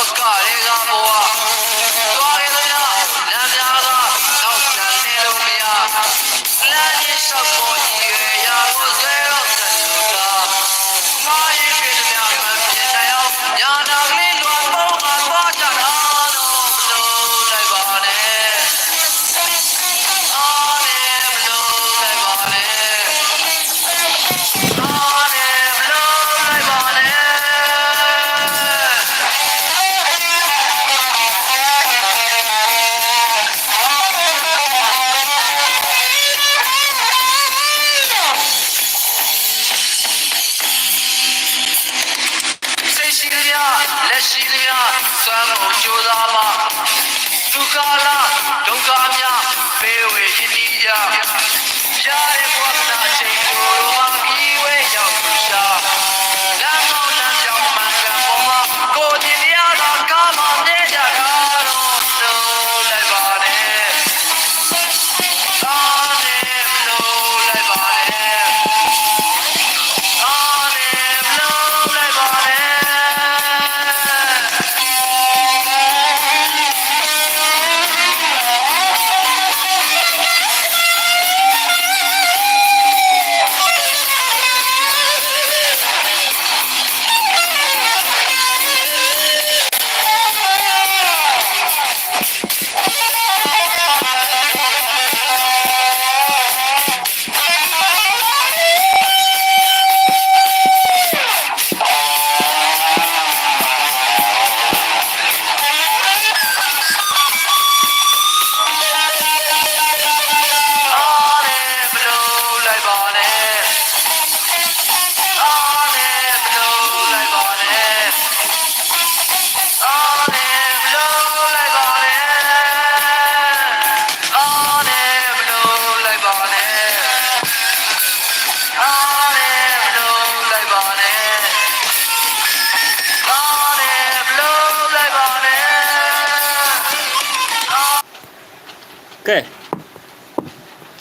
os စားမှာသူကာလဒုက္ခများပေးဝေရှင်ပြရတဲ့ဘဝနာချိန်ကိုမှပြီးဝဲရောက်ရှာ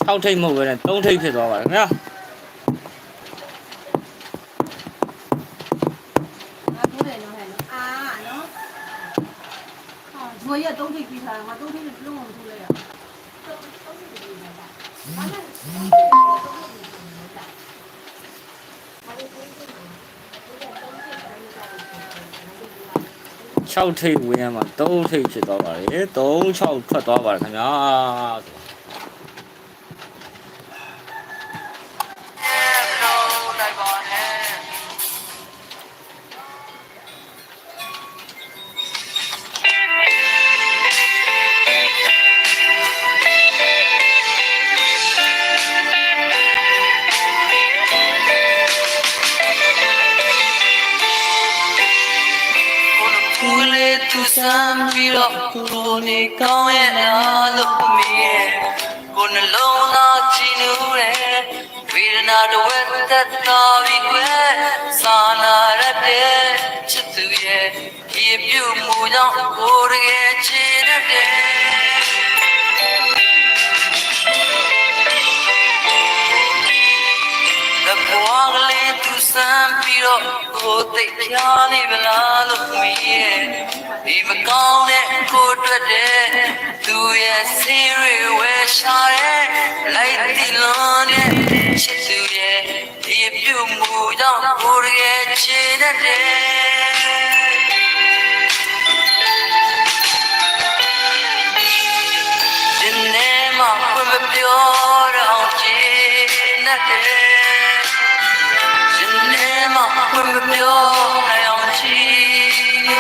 ကဲ6ထိပ်မဟုတ်ပဲနဲ့3ထိပ်ဖြစ်သွားပါတယ်ခင်ဗျာငါထိုးတယ်နော်ဟဲ့နော်အာနော်ဟောဒီမရတုံးထိပ်ပြီးထားတယ်ငါတုံးထိပ်လုံးဝမထိုးလိုက်ရဘူး6ထိပ်ဝင်ရမှာ3ထိပ်ဖြစ်သွားပါတယ်3 6ထွက်သွားပါတယ်ခင်ဗျာ ဒီပြုမှုကြောင့်ကိုယ်ရဲ့ချီတတ်တယ်လဘွားကလေးသူစမ်းပြီးတော့ကိုယ်သိချာနေဗလားလို့မီးရဲ့ဒီမကောင်းတဲ့ကိုယ်အတွက်တဲ့သူရဲ့စီရီဝဲရှာတဲ့လိုက်တီလွန်တဲ့ချစ်သူရဲ့ဒီပြုမှုကြောင့်ကိုယ်ရဲ့ချေတတ် မှဘယ်မပြောတော့ချင်တဲ့ဒီနေ့မှဘယ်မပြောနိုင်အောင်ချင်ရဲ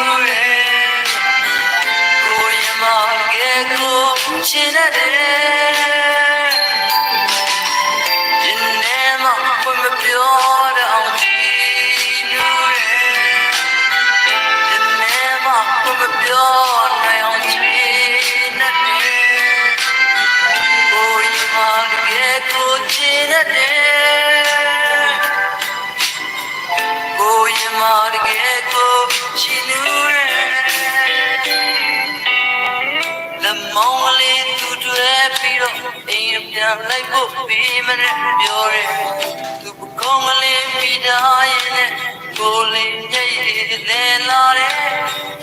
ကိုရမကဲကိုချင်တဲ့ ပြန်လိုက်ဖို့ပြီးမနဲ့ပြောရဲသူပကုံးလေးပြီးတော့ရင်နဲ့ကိုလေးညိတ်တဲ့လာတဲ့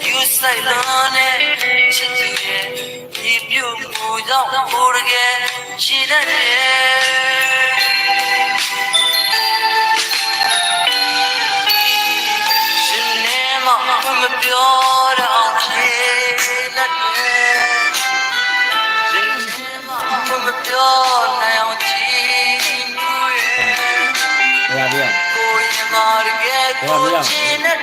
ယူဆိုင်လုံးနဲ့ချစ်သူရဲ့ဒီပြုမှုကြောင့်ကိုယ်ရဲ့ရှိတဲ့ရှင်နေမှာမပြောတော့ချင် တကယ်ကိုချင်တဲ့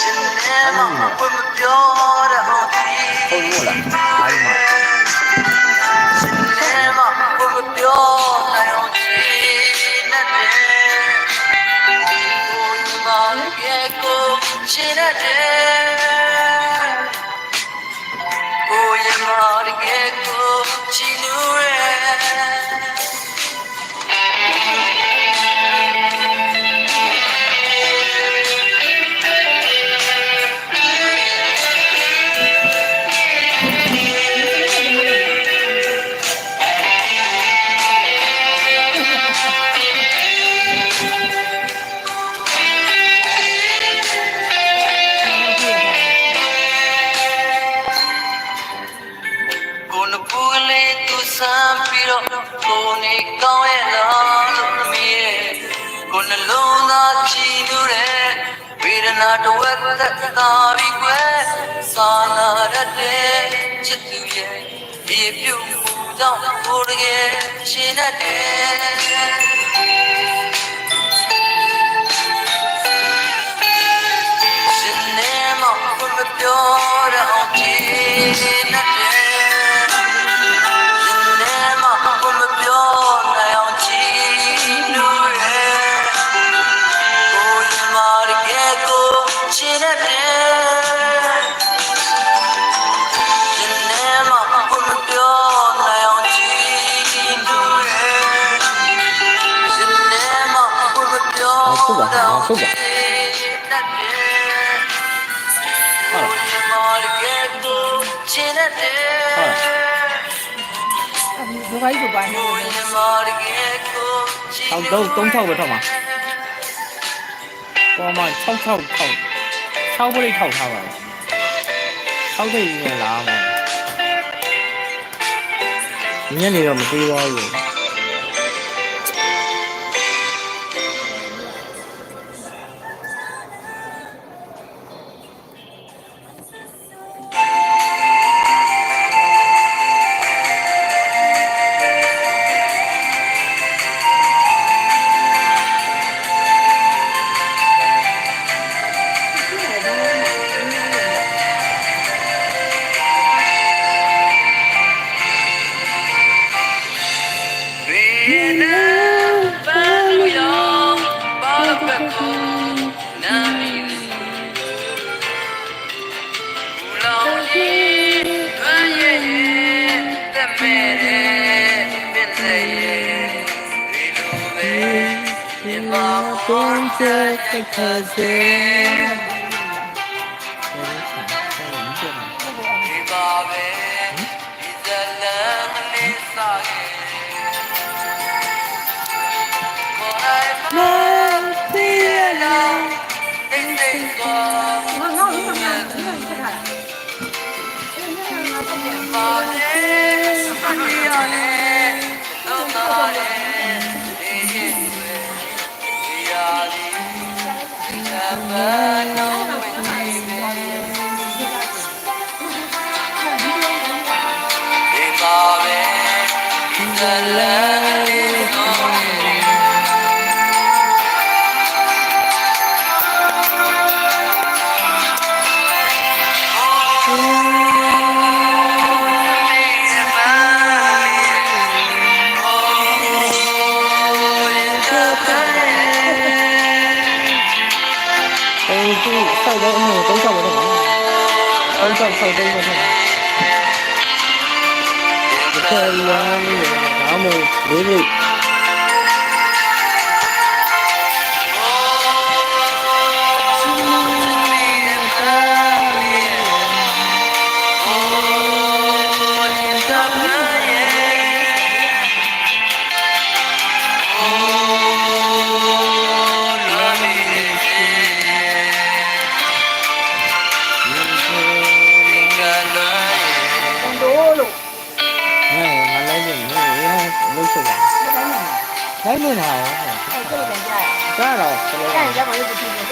ရှင်နေမှာမပြောတော့ချင်ဟုတ်လို့ ကိုနေကောင်းရဲ့လားလို့မီးရဲ့ကိုနှလုံးသားချီလို့တဲ့ဝေဒနာတစ်ဝက်သက်သာပြီးကွယ်စာနာရတဲ့ချစ်သူရဲ့ဒီပြုမှုကြောင့်ကိုယ်တကယ်ရှင်းတတ်တယ်ရှင်နေမှာဘယ်မပြောတော့ချင်တဲ့ Never ဟုတ်ပါဟုတ်ပါ Oh, you might get go, ဘယ်ဘိုင်းကိုပိုင်းနေလဲထောက်တော့3ထောက်ပဲထောက်မှာပေါ်မှာ6 6ထော because they. さ歌いましょう。歌いましょ。あ、もう、这အဲ့ဒါ了。ကြမှာလို့ပြင်နေ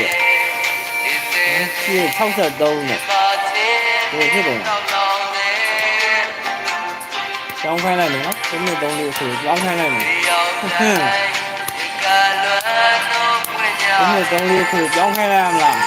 တယ် ကြောင်းခိုင်းလိုက်မယ်နော်ဒီနှစ်သုံးလေးဆိုကြောင်းခိုင်းလိုက်မယ်ဒီနှစ်သုံးလေးဆိုကြောင်းခိုင်းလိုက်ရမလား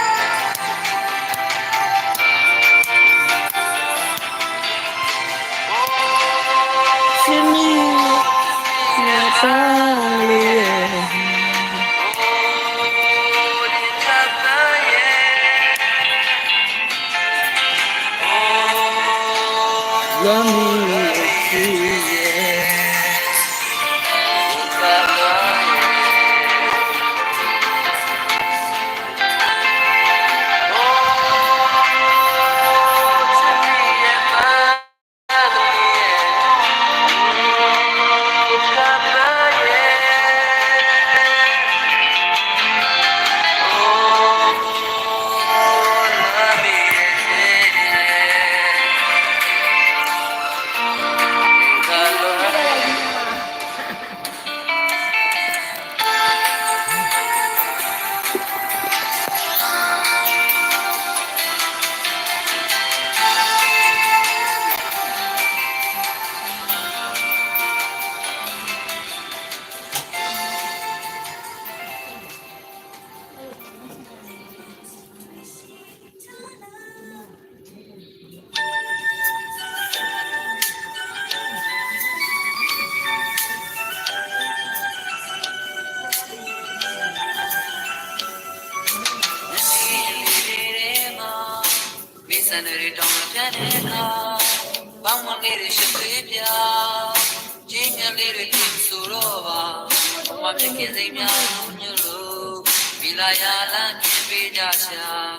Umuyorum bir hayala gibi yaşa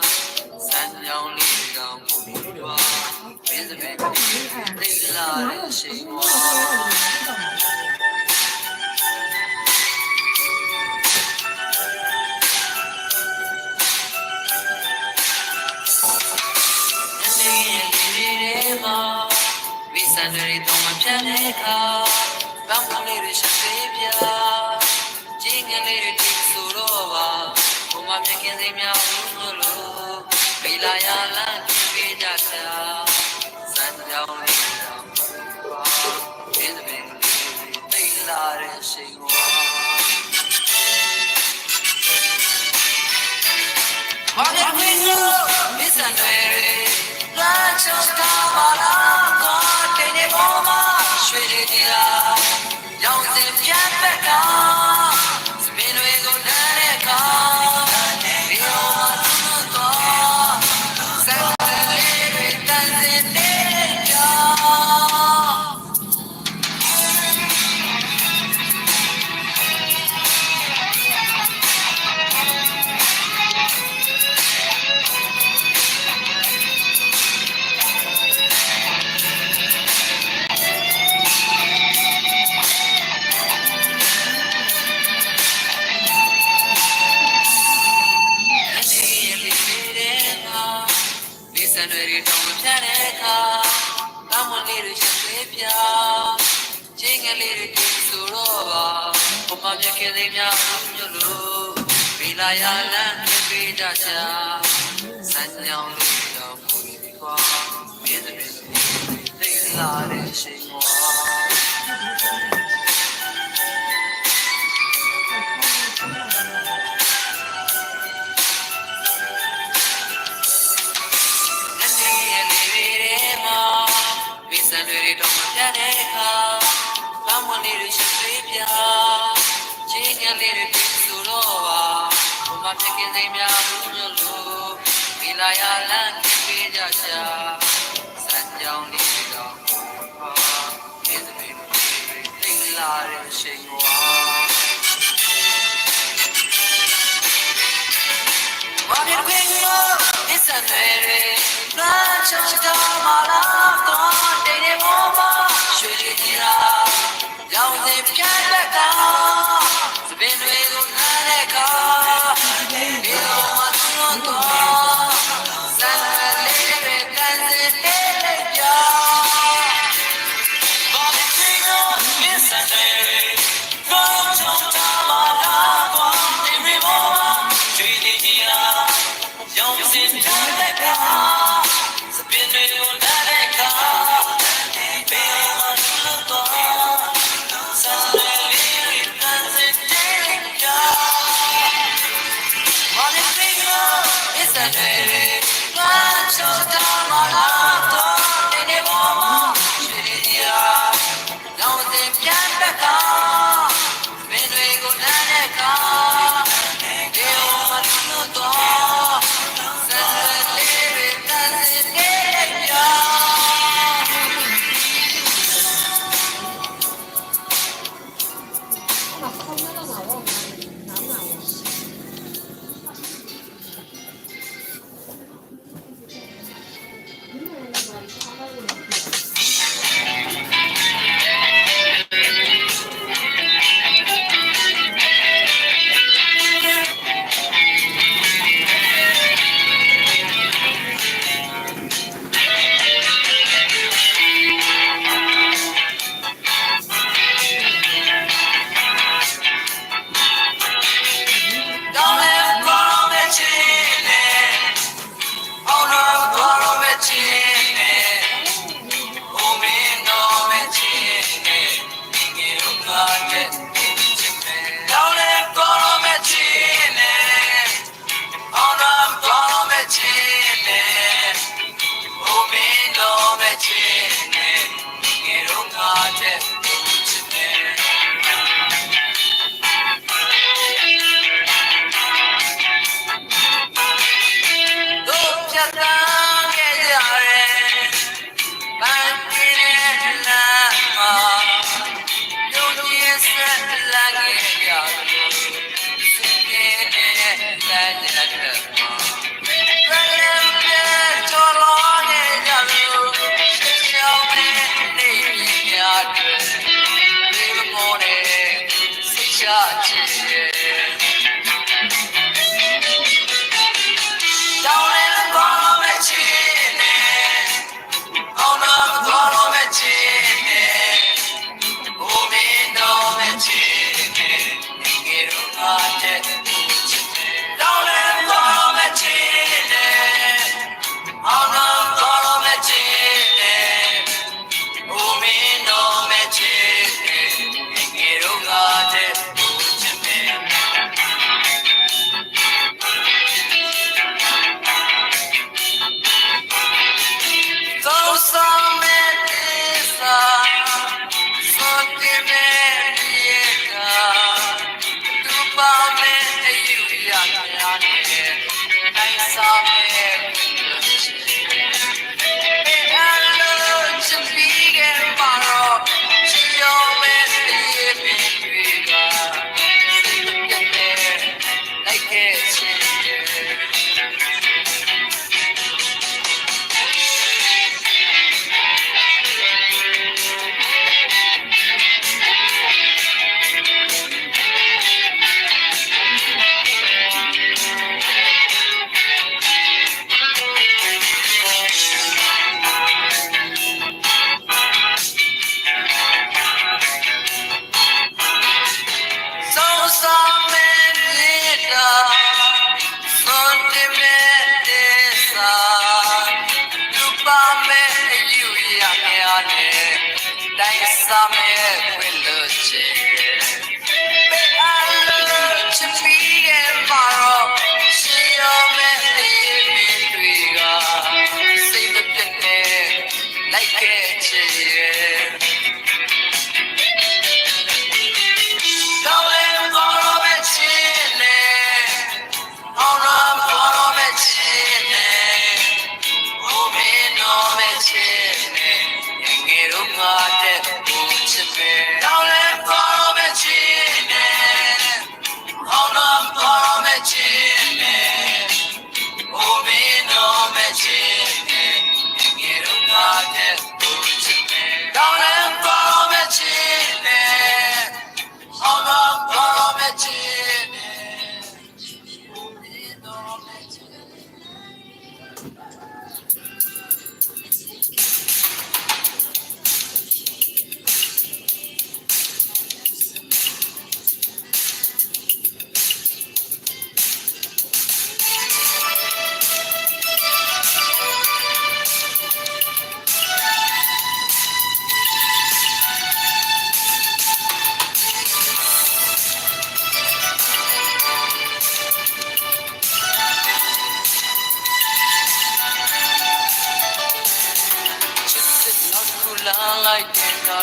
Sen yavrudan bu var Biz benim diller her şey var Visa ne ritmo ma pianeta, va You're the one. လာတဲ့ချိန်မှာတော့မပြတဲ့အခါဘာမလေးတွေရှိသေးပြချင်းငယ်လေးတွေပြဆိုတော့ပါဘုမဖြစ်ခင်သိများလို့လို့မိလာရလန့်ခင်ပေးကြကြစံကြောင်းလေး Yarın Guarda il vino e sanere La città malato Tenemo ma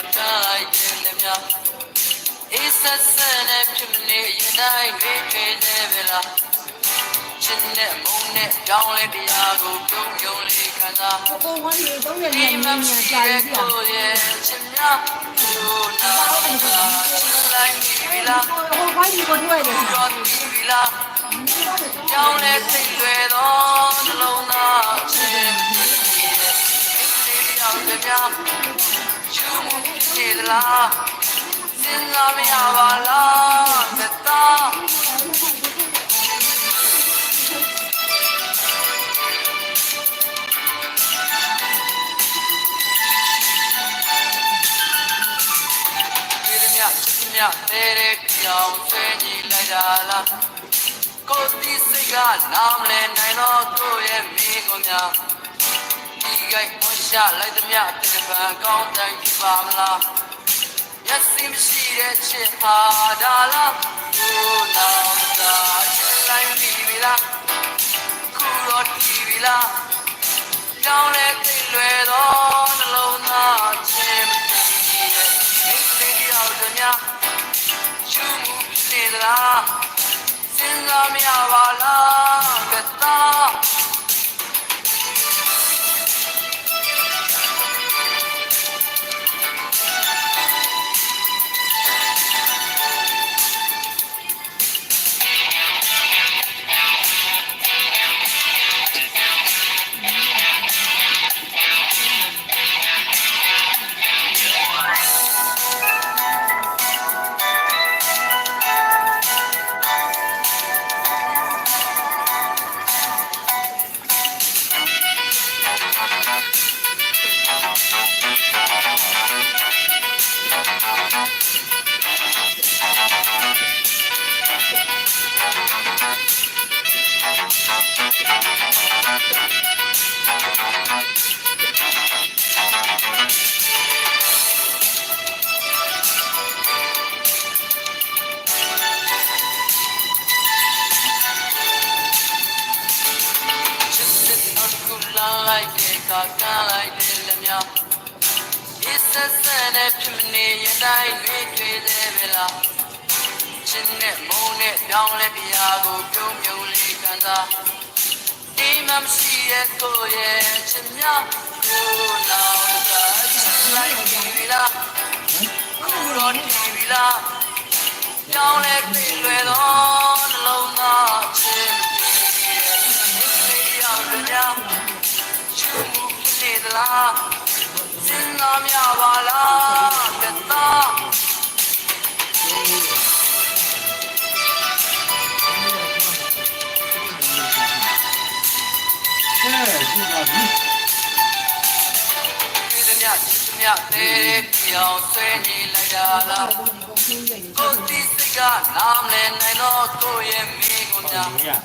it, not like it, yeah. It's a sin of chimney, united, never. ချင်းနဲ့မုံနဲ့ကြောင်းလေးတရားကိုပြုံးပြုံးလေးခံစားကိုကိုဝမ်းရေသုံးရဒီည်မနဲ့မညရှိကြာတဲ့ကြီးပြကိုယ်ရဲ့ချင်းများသူနာတာချင်းလိုက်ပြီလားဟိုဟိုဘိုင်းကိုထွက်ရတယ်ရောပြီလားကြောင်းလေးသိလွယ်သောနှလုံးသားချင်းဒီလေးရောက်ကြ များချူမှုနေသလားစဉ်းစားမရပါလားသတ္တဒီမြတ်မြတ်တဲ့တဲ့ကြောင်ဆွေးညီလိုက်တာလားကိုတိစိတ်ကနားမလဲနိုင်တော့ကိုယ့်ရဲ့မိကိုများဒီကိတ်ဝ ရှာလိုက်သည်မြတ်တဲ့ပံကောင်းတိုင်းပြပါမလားမျက်စိမရှိတဲ့ချစ်ဟာဒါလားကိုနောင်သာချစ်လိုက်ပြီလားခုတော့ဒီပြီလားကြောင်းလဲသိလွယ်သောနှလုံးသားချင်းမရှိတဲ့မိတ်ဆွေတယောက်တည်းများချူမှုနေသလားစဉ်းစားမရပါလားကတာ ဒီဆက်ဆက်နဲ့ဖြစ်မနေရင်တိုင်းတွေတွေ့သေးပဲလားချင်းနဲ့မုံနဲ့ပြောင်းလဲပြာကိုပြုံးမြုံလေးခံစားဒီမှမရှိရဲ့ကိုရဲ့ချစ်များကိုနောက်ကချစ်လိုက်ပြီလားကိုရောနေပြီလားပြောင်းလဲပြီလွယ်တော့နှလုံးသားချစ်ပြီရောက်ကြချူနေသလား စဉ်းစားမြပါလားကတာအဲဒီမှာဒီဒီသမျှချစ်သမျှတဲ့ပြောင်းဆွဲနေလိုက်တာလားကုန်ကုန်ချင်းကြည့်ကိုယ်